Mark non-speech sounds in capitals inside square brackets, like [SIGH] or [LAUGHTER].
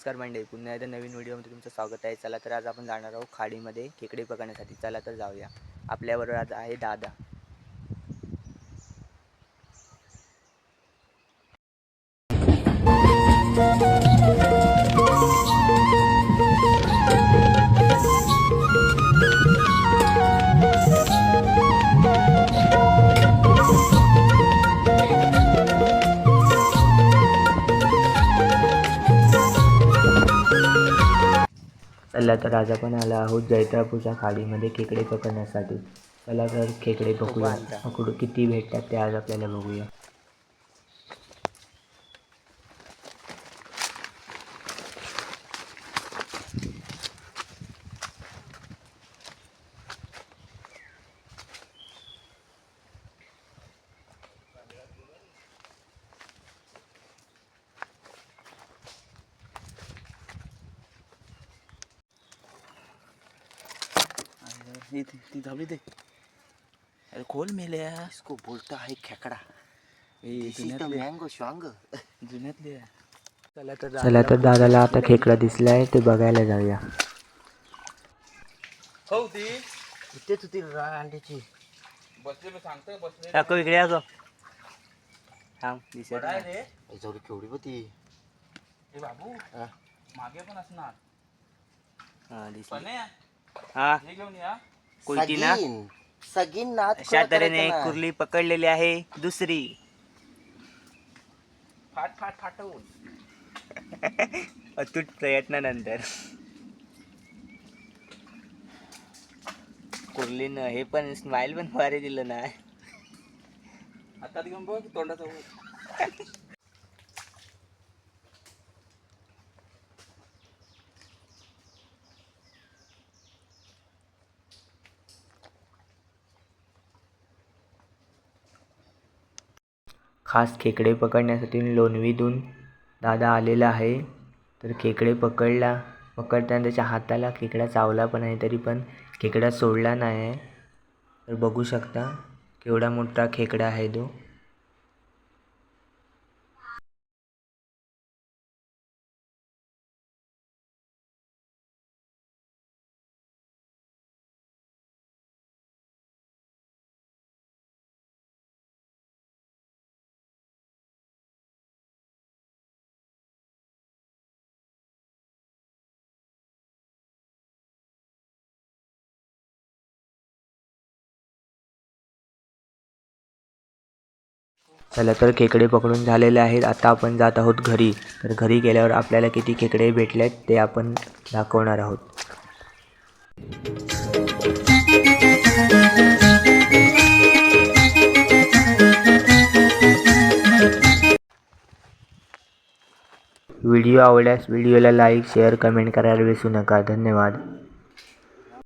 नमस्कार मंडळी पुन्हा एकदा नवीन व्हिडिओमध्ये तुमचं स्वागत आहे. चला तर आज आपण जाणार आहोत खाडीमध्ये खेकडे पकडण्यासाठी. चला तर जाऊया. आपल्याबरोबर आज आहे दादा. चला तर आज आपण आलो आहोत जैत्रापूरच्या खाडीमध्ये खेकडे पकडण्यासाठी. चला तर खेकडे पकडूया. पकडू किती भेटतात ते आज आपल्याला बघूया. ती ती धावली ते अरे खोल मेल्या इसको बोलता है खेकड़ा. जुन्यातली. मँगो श्वांग जुन्यातली. आहे. चला तर चला तर दादाला आता खेकडा दिसलाय ते बघायला जाऊया. हो ती. इथेच होती अंड्याची. बसले मी सांगतोय बसले इकडे या गं. थांब दिसत बरं आहे नाही. रे. जाऊ केवढी होती? बाबू. हा. मागे पण असणार. हा, दिसली. पण हे. हा घेऊन या. कोयती ना सगीन. सगीन नाद अशा खुळा तऱ्हेने करायचा एक ना. कुर्ली पकडलेली आहे. दुसरी. फाट फाट फाटवून. [LAUGHS] अतूट प्रयत्नानंतर. कुर्लीनं हे पण स्माइल पण भारी दिलं ना. हातात घेऊन बघ तोंडाचा. [LAUGHS] खास खेकडे पकडण्यासाठी लोणवीतून दादा आलेला आहे. तर खेकडे पकडला. पकडताना त्याच्या हाताला खेकडा चावला पण आहे तरी पण खेकडा सोडला नाही आहे. तर बघू शकता केवढा मोठा खेकडा आहे तो. चला तर खेकडे पकडून झालेले आहेत. आता आपण जात आहोत घरी. तर घरी गेल्यावर आपल्याला किती खेकडे भेटले आहेत ते आपण दाखवणार आहोत. व्हिडिओ आवडल्यास व्हिडिओला लाईक शेअर कमेंट करायला विसरू नका. धन्यवाद.